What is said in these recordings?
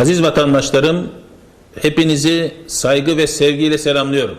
Aziz vatandaşlarım, hepinizi saygı ve sevgiyle selamlıyorum.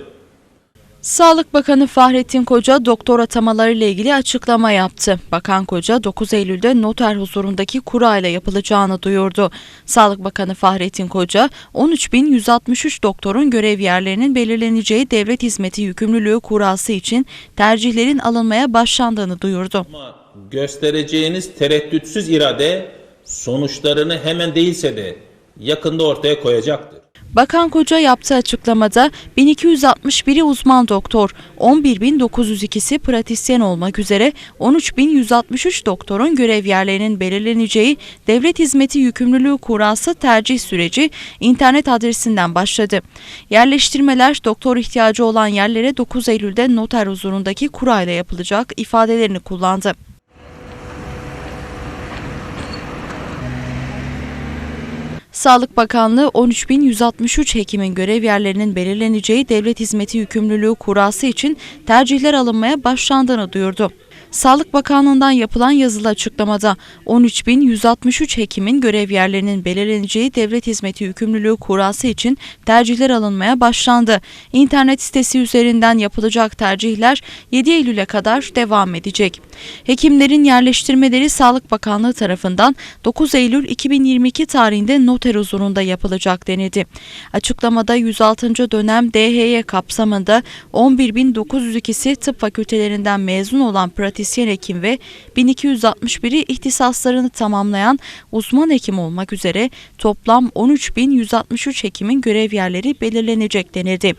Sağlık Bakanı Fahrettin Koca doktor atamaları ile ilgili açıklama yaptı. Bakan Koca 9 Eylül'de noter huzurundaki kura ile yapılacağını duyurdu. Sağlık Bakanı Fahrettin Koca 13.163 doktorun görev yerlerinin belirleneceği devlet hizmeti yükümlülüğü kurası için tercihlerin alınmaya başlandığını duyurdu. Ama göstereceğiniz tereddütsüz irade sonuçlarını hemen değilse de yakında ortaya koyacaktır. Bakan Koca yaptığı açıklamada 1261'i uzman doktor, 11.902'si pratisyen olmak üzere 13.163 doktorun görev yerlerinin belirleneceği devlet hizmeti yükümlülüğü kurası tercih süreci internet adresinden başladı. Yerleştirmeler doktor ihtiyacı olan yerlere 9 Eylül'de noter huzurundaki kurayla yapılacak ifadelerini kullandı. Sağlık Bakanlığı 13.163 hekimin görev yerlerinin belirleneceği devlet hizmeti yükümlülüğü kurası için tercihler alınmaya başlandığını duyurdu. Sağlık Bakanlığı'ndan yapılan yazılı açıklamada 13.163 hekimin görev yerlerinin belirleneceği devlet hizmeti yükümlülüğü kurası için tercihler alınmaya başlandı. İnternet sitesi üzerinden yapılacak tercihler 7 Eylül'e kadar devam edecek. Hekimlerin yerleştirmeleri Sağlık Bakanlığı tarafından 9 Eylül 2022 tarihinde noter huzurunda yapılacak denildi. Açıklamada 106. dönem DHY kapsamında 11.902'si tıp fakültelerinden mezun olan pratisyen hekim ve 1261'i ihtisaslarını tamamlayan uzman hekim olmak üzere toplam 13.163 hekimin görev yerleri belirlenecek denildi.